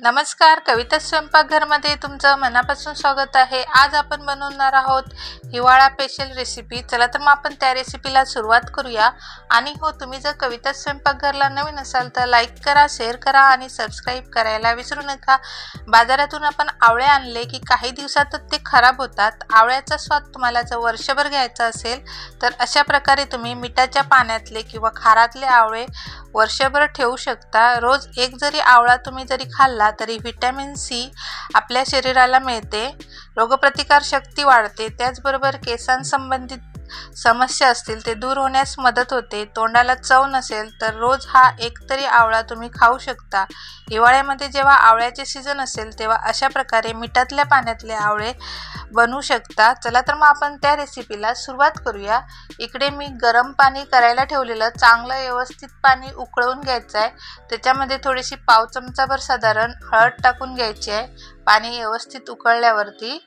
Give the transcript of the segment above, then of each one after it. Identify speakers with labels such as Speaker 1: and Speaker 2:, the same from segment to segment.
Speaker 1: नमस्कार कविता स्वयंपाकघरमध्ये तुमचं मनापासून स्वागत आहे. आज आपण बनवणार आहोत हिवाळा स्पेशल रेसिपी चला तर मग आपण त्या रेसिपीला सुरुवात करूया. आणि हो तुम्ही जर कविता स्वयंपाकघरला नवीन असाल तर लाईक करा शेअर करा आणि सबस्क्राईब करायला विसरू नका. बाजारातून आपण आवळे आणले की काही दिवसातच ते खराब होतात. आवळ्याचा स्वाद तुम्हाला जर वर्षभर घ्यायचा असेल तर अशा प्रकारे तुम्ही मिठाच्या पाण्यातले किंवा खारातले आवळे वर्षभर ठेवू शकता. रोज एक जरी आवळा तुम्ही जरी खाल्ला तरी व्हिटॅमिन सी आपल्या शरीराला मिळते. रोगप्रतिकार शक्ती वाढते. त्याचबरोबर केसांसंबंधित समस्या असतील ते दूर होण्यास मदत होते. तोंडाला चव नसेल तर रोज हा एकतरी आवळा तुम्ही खाऊ शकता. हिवाळ्यामध्ये जेव्हा आवळ्याचे सीझन असेल तेव्हा अशा प्रकारे मिठातल्या पाण्यातले आवळे बनवू शकता. चला तर मग आपण त्या रेसिपीला सुरुवात करूया. इकडे मी गरम पाणी करायला ठेवलेलं चांगलं व्यवस्थित पाणी उकळवून घ्यायचं आहे त्याच्यामध्ये थोडीशी पाव चमचाभर साधारण हळद टाकून घ्यायची आहे. पाणी व्यवस्थित उकळल्यावरती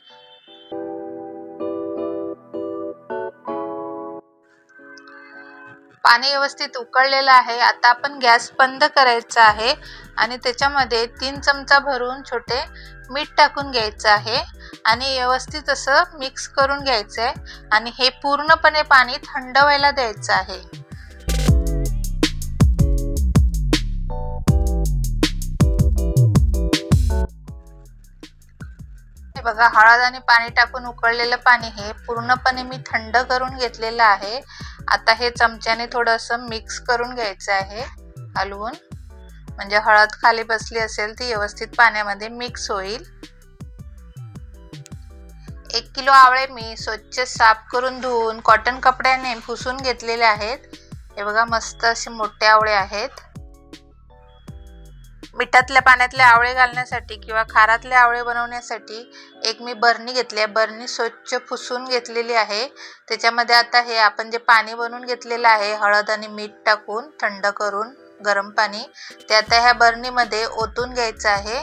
Speaker 1: पाणी व्यवस्थित उकळलेलं आहे. आता आपण गॅस बंद करायचा आहे आणि त्याच्यामध्ये तीन चमचा भरून छोटे मीठ टाकून घ्यायचं आहे. आणि व्यवस्थित असं मिक्स करून घ्यायचं आहे. आणि हे पूर्णपणे पाणी थंड व्हायला द्यायचं आहे. बघा हळद आणि पाणी टाकून उकळलेलं पाणी हे पूर्णपणे मी थंड करून घेतलेलं आहे. आता हे चमच्याने थोडंसं मिक्स करून घ्यायचं आहे हलवून. म्हणजे हळद खाली बसली असेल ती व्यवस्थित पाण्यामध्ये मिक्स होईल. एक किलो आवळे मी स्वच्छ साफ करून धुवून कॉटन कपड्याने पुसून घेतलेले आहेत. हे बघा मस्त असे मोठे आवळे आहेत. मिठातल्या पाण्यातले आवळे घालण्यासाठी किंवा खारातले आवळे बनवण्यासाठी एक मी बरणी घेतली आहे. बरणी स्वच्छ पुसून घेतलेली आहे. त्याच्यामध्ये आता हे आपण जे पाणी बनवून घेतलेलं आहे हळद आणि मीठ टाकून थंड करून गरम पाणी ते आता ह्या बरणीमध्ये ओतून घ्यायचं आहे.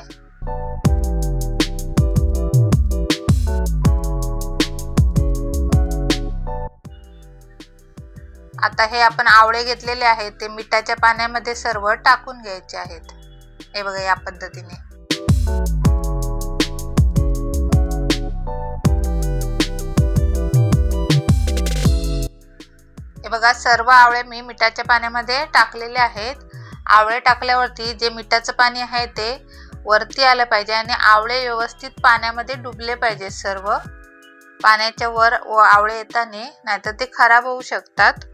Speaker 1: आता हे आपण आवळे घेतलेले आहेत ते मिठाच्या पाण्यामध्ये सर्व टाकून घ्यायचे आहेत. हे बघा या पद्धतीने. हे बघा सर्व आवळे मी मिठाच्या पाण्यामध्ये टाकलेले आहेत. आवळे टाकल्यावरती जे मिठाचं पाणी आहे ते वरती आलं पाहिजे आणि आवळे व्यवस्थित पाण्यामध्ये डुबले पाहिजे सर्व. पाण्याच्या वर आवळे येताना नाहीतर ते खराब होऊ शकतात.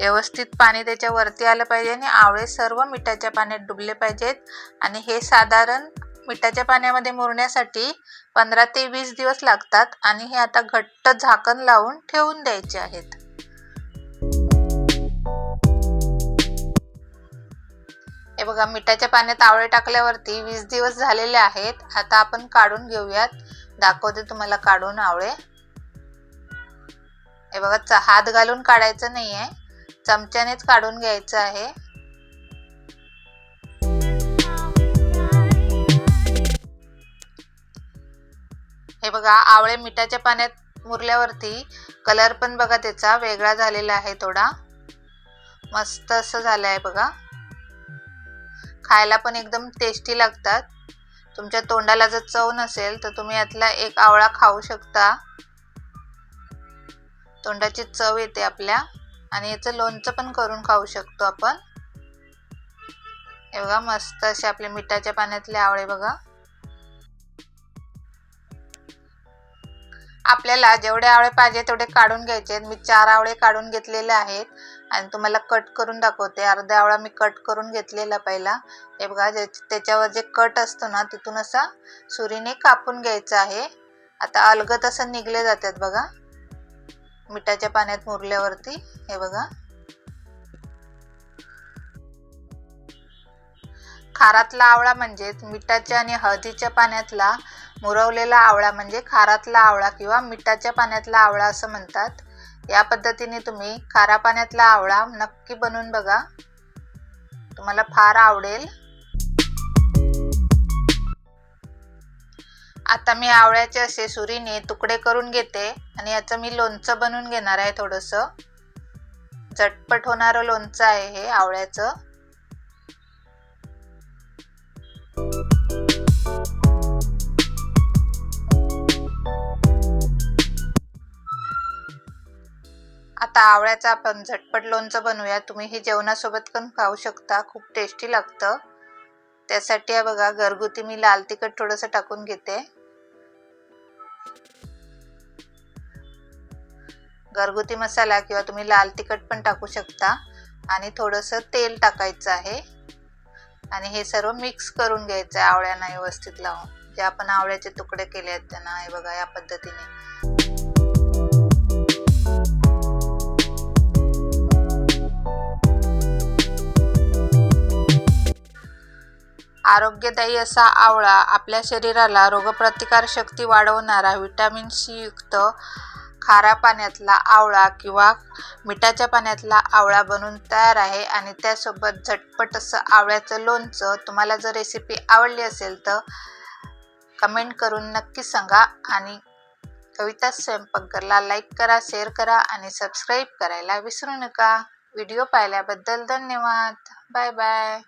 Speaker 1: व्यवस्थित पाणी त्याच्यावरती आलं पाहिजे आणि आवळे सर्व मिठाच्या पाण्यात डुबले पाहिजेत. आणि हे साधारण मिठाच्या पाण्यामध्ये मुरण्यासाठी पंधरा ते वीस दिवस लागतात आणि हे आता घट्ट झाकण लावून ठेवून द्यायचे आहेत. हे बघा मिठाच्या पाण्यात आवळे टाकल्यावरती वीस दिवस झालेले आहेत. आता आपण काढून घेऊयात. दाखवते तुम्हाला काढून आवळे. हे बघा हात घालून काढायचं नाही आहे चमच्यानेच काढून घ्यायचं आहे. हे बघा आवळे मिठाच्या पाण्यात मुरल्यावरती कलर पण बघा त्याचा वेगळा झालेला आहे थोडा. मस्त असं झालं आहे बघा. खायला पण एकदम टेस्टी लागतात. तुमच्या तोंडाला जर चव नसेल तर तुम्ही यातला एक आवळा खाऊ शकता. तोंडाची चव येते आपल्या. आणि याचं लोणचं पण करून खाऊ शकतो आपण. हे बघा मस्त असे आपले मिठाच्या पाण्यातले आवळे बघा. आपल्याला जेवढे आवळे पाहिजे तेवढे काढून घ्यायचे आहेत. मी चार आवळे काढून घेतलेले आहेत. आणि तुम्हाला कट करून दाखवते. अर्धा आवळा मी कट करून घेतलेला पहिला. हे बघा त्याच्यावर जे कट असतो ना तिथून असा सुरीने कापून घ्यायचं आहे. आता अलगत असं निघले जातात बघा. मिठाच्या पाण्यात मुरल्यावरती हे बघा. खारातला आवळा म्हणजे मिठाच्या आणि हळदीच्या पाण्यातला मुरवलेला आवळा म्हणजे खारातला आवळा किंवा मिठाच्या पाण्यातला आवळा असं म्हणतात. या पद्धतीने तुम्ही खारा पाण्यातला आवळा नक्की बनवून बघा. तुम्हाला फार आवडेल. आता मी आवळ्याचे असे सुरीने तुकडे करून घेते आणि याचं मी लोणचं बनवून घेणार आहे थोडंसं. झटपट होणारं लोणचं आहे हे आवळ्याचं. आता आवळ्याचं आपण झटपट लोणचं बनवूया. तुम्ही हे जेवणासोबत पण खाऊ शकता खूप टेस्टी लागतं. त्यासाठी बघा घरगुती मी लाल तिखट थोडंसं टाकून घेते. घरगुती मसाला किंवा तुम्ही लाल तिखट पण टाकू शकता. आणि थोडंसं तेल टाकायचं आहे. आणि हे सर्व मिक्स करून घ्यायचं आहे आवळ्यांना व्यवस्थित लावून. जे आपण आवळ्याचे तुकडे केले आहेत त्यांना हे बघा या पद्धतीने. आरोग्यदायी असा आवळा आपल्या शरीराला रोगप्रतिकार शक्ती वाढवणारा व्हिटॅमिन सी युक्त खारा पाण्यातला आवळा किंवा मिठाच्या पाण्यातला आवळा बनून तयार आहे आणि त्यासोबत झटपट असं आवळ्याचं लोणचं. तुम्हाला जर रेसिपी आवडली असेल तर कमेंट करून नक्की सांगा आणि कविता स्वयंपाकघरला लाईक करा शेअर करा आणि सबस्क्राईब करायला विसरू नका. व्हिडिओ पाहिल्याबद्दल धन्यवाद. Bye bye